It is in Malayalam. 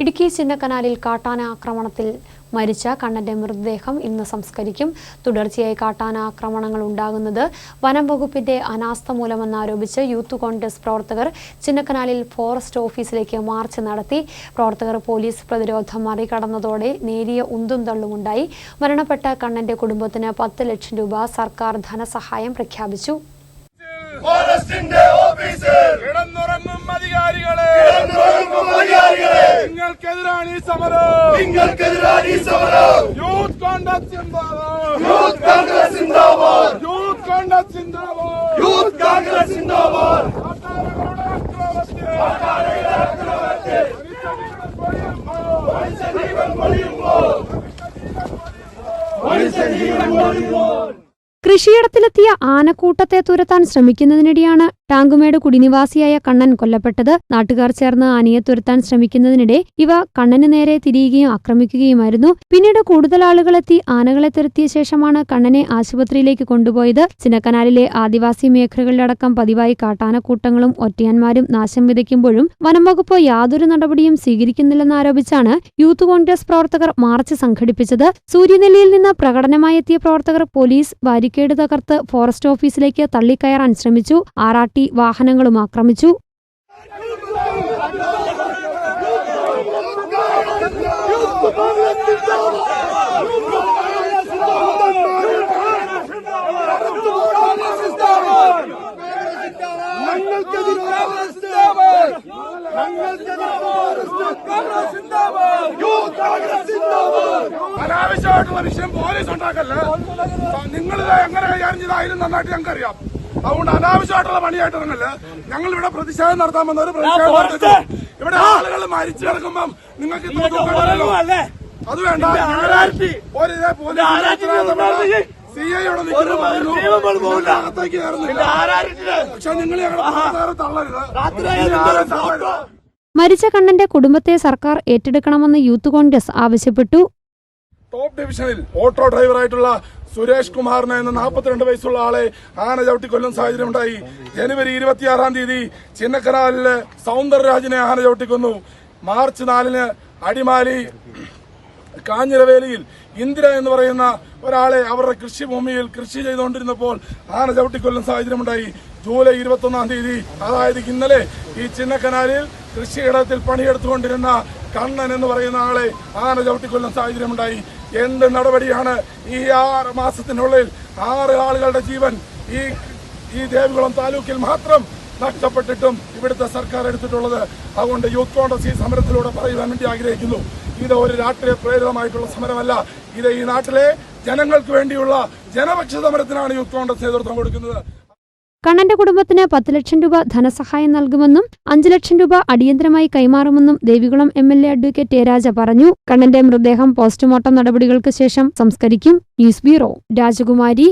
ഇടുക്കി ചിന്നക്കനാലിൽ കാട്ടാന ആക്രമണത്തിൽ മരിച്ച കണ്ണന്റെ മൃതദേഹം ഇന്ന് സംസ്കരിക്കും. തുടർച്ചയായി കാട്ടാന ആക്രമണങ്ങൾ ഉണ്ടാകുന്നത് വനം വകുപ്പിന്റെ അനാസ്ഥ മൂലമെന്നാരോപിച്ച് യൂത്ത് കോൺഗ്രസ് പ്രവർത്തകർ ചിന്നക്കനാലിൽ ഫോറസ്റ്റ് ഓഫീസിലേക്ക് മാർച്ച് നടത്തി. പ്രവർത്തകർ പോലീസ് പ്രതിരോധം മറികടന്നതോടെ നേരിയ ഉന്തും തള്ളുമുണ്ടായി. മരണപ്പെട്ട കണ്ണന്റെ കുടുംബത്തിന് പത്ത് ലക്ഷം രൂപ സർക്കാർ ധനസഹായം പ്രഖ്യാപിച്ചു. ഫോറസ്റ്റിന്റെ ഓഫീസിൽ ഈ സമരം. യൂത്ത് കോൺഗ്രസ് സിന്ദാബാദ് യൂത്ത് കോൺഗ്രസ് സിന്ദാബാദ് യൂത്ത് കോൺഗ്രസ് സിന്ദാബാദ് യൂത്ത് കോൺഗ്രസ് സിന്ദാബാദ് അക്രമത്തിൽ മനുഷ്യജീവൻ പൊളിയുമ്പോൾ മനുഷ്യജീവൻ പൊളിയുമ്പോൾ കൃഷിയിടത്തിലെത്തിയ ആനക്കൂട്ടത്തെ തുരത്താൻ ശ്രമിക്കുന്നതിനിടെയാണ് ടാങ്കുമേട് കുടിനിവാസിയായ കണ്ണൻ കൊല്ലപ്പെട്ടത്. നാട്ടുകാർ ചേർന്ന് ആനയെ തുരത്താൻ ശ്രമിക്കുന്നതിനിടെ ഇവ കണ്ണന് നേരെ തിരിയുകയും ആക്രമിക്കുകയുമായിരുന്നു. പിന്നീട് കൂടുതൽ ആളുകളെത്തി ആനകളെ തുരത്തിയ ശേഷമാണ് കണ്ണനെ ആശുപത്രിയിലേക്ക് കൊണ്ടുപോയത്. ചിനക്കനാലിലെ ആദിവാസി മേഖലകളിലടക്കം പതിവായി കാട്ടാനക്കൂട്ടങ്ങളും ഒറ്റയാന്മാരും നാശം വിതയ്ക്കുമ്പോഴും വനംവകുപ്പ് യാതൊരു നടപടിയും സ്വീകരിക്കുന്നില്ലെന്നാരോപിച്ചാണ് യൂത്ത് കോൺഗ്രസ് പ്രവർത്തകർ മാർച്ച് സംഘടിപ്പിച്ചത്. സൂര്യനെല്ലിയിൽ നിന്ന് പ്രകടനമായി എത്തിയ പ്രവർത്തകർ പോലീസ് ബാരിക്കേഡ് തകർത്ത് ഫോറസ്റ്റ് ഓഫീസിലേക്ക് തള്ളിക്കയറാൻ ശ്രമിച്ചു. ആറാട്ടി വാഹനങ്ങളും ആക്രമിച്ചു. അനാവശ്യമായിട്ടുള്ള വിഷയം പോലീസ് ഉണ്ടാക്കല്ല? നിങ്ങളിത് എങ്ങനെ കൈകാര്യം ചെയ്തായാലും നന്നായിട്ട് ഞങ്ങൾക്ക് അറിയാം അതുകൊണ്ട് അനാവശ്യമായിട്ടുള്ള പണിയായിട്ട് ഇറങ്ങല്ല? ഞങ്ങൾ ഇവിടെ പ്രതിഷേധം നടത്താൻ വന്നവർ പ്രതിഷേധം ഇവിടെ ആളുകൾ മരിച്ചു കിടക്കുമ്പം നിങ്ങൾക്ക്. അത് വേണ്ട. ഒരു ഇതേ പോലീസ് സി ഐ ഇവിടെ നിൽക്കുന്നു പറയുന്നു. ഇതിന്റെ അകത്തേക്ക് കയറുന്നില്ല. പക്ഷെ നിങ്ങൾ തള്ളരുത്. മരിച്ച കണ്ണന്റെ കുടുംബത്തെ സർക്കാർ ഏറ്റെടുക്കണമെന്ന് യൂത്ത് കോൺഗ്രസ് ആവശ്യപ്പെട്ടു. ടോപ്പ് ഡിവിഷനിൽ ഓട്ടോ ഡ്രൈവറായിട്ടുള്ള സുരേഷ് കുമാറിനെ എന്ന നാൽപ്പത്തിരണ്ട് വയസ്സുള്ള ആളെ ആന ചവിട്ടി കൊല്ലുന്ന സാഹചര്യം ഉണ്ടായി ജനുവരി ഇരുപത്തിയാറാം തീയതി ചിന്നക്കനാലിൽ സൗന്ദരരാജിനെ ആന ചവിട്ടിക്കൊന്നു. മാർച്ച് നാലിന് അടിമാലി കാഞ്ഞിരവേലിയിൽ ഇന്ദിര എന്ന് പറയുന്ന ഒരാളെ അവരുടെ കൃഷിഭൂമിയിൽ കൃഷി ചെയ്തുകൊണ്ടിരുന്നപ്പോൾ ആന ചവിട്ടിക്കൊല്ലുന്ന സാഹചര്യമുണ്ടായി. ജൂലൈ ഇരുപത്തൊന്നാം തീയതി അതായത് ഇന്നലെ ഈ ചിന്നക്കനാലിൽ കൃഷിയിടത്തിൽ പണിയെടുത്തുകൊണ്ടിരുന്ന കണ്ണൻ എന്ന് പറയുന്ന ആളെ ആന ചവിട്ടിക്കൊല്ലുന്ന സാഹചര്യമുണ്ടായി. എന്ത് നടപടിയാണ് ഈ ആറ് മാസത്തിനുള്ളിൽ ആറ് ആളുകളുടെ ജീവൻ ഈ ഈ ദേവികുളം താലൂക്കിൽ മാത്രം നഷ്ടപ്പെട്ടിട്ടും ഇവിടുത്തെ സർക്കാർ എടുത്തിട്ടുള്ളത്? അതുകൊണ്ട് യൂത്ത് കോൺഗ്രസ് ഈ സമരത്തിലൂടെ പറയുവാൻ വേണ്ടി ആഗ്രഹിക്കുന്നു. ഇത് ഒരു രാഷ്ട്രീയ പ്രേരിതമായിട്ടുള്ള സമരമല്ല. ഇത് ഈ നാട്ടിലെ ജനങ്ങൾക്ക് വേണ്ടിയുള്ള ജനപക്ഷ സമരത്തിനാണ് യൂത്ത് കോൺഗ്രസ് നേതൃത്വം കൊടുക്കുന്നത്. കണ്ണന്റെ കുടുംബത്തിന് പത്ത് ലക്ഷം രൂപ ധനസഹായം നൽകുമെന്നും അഞ്ചു ലക്ഷം രൂപ അടിയന്തരമായി കൈമാറുമെന്നും Devikulam M L A advocate A Raja പറഞ്ഞു. കണ്ണന്റെ മൃതദേഹം പോസ്റ്റ്മോർട്ടം നടപടികൾക്ക് ശേഷം സംസ്കരിക്കും. ന്യൂസ് ബ്യൂറോ രാജകുമാരി.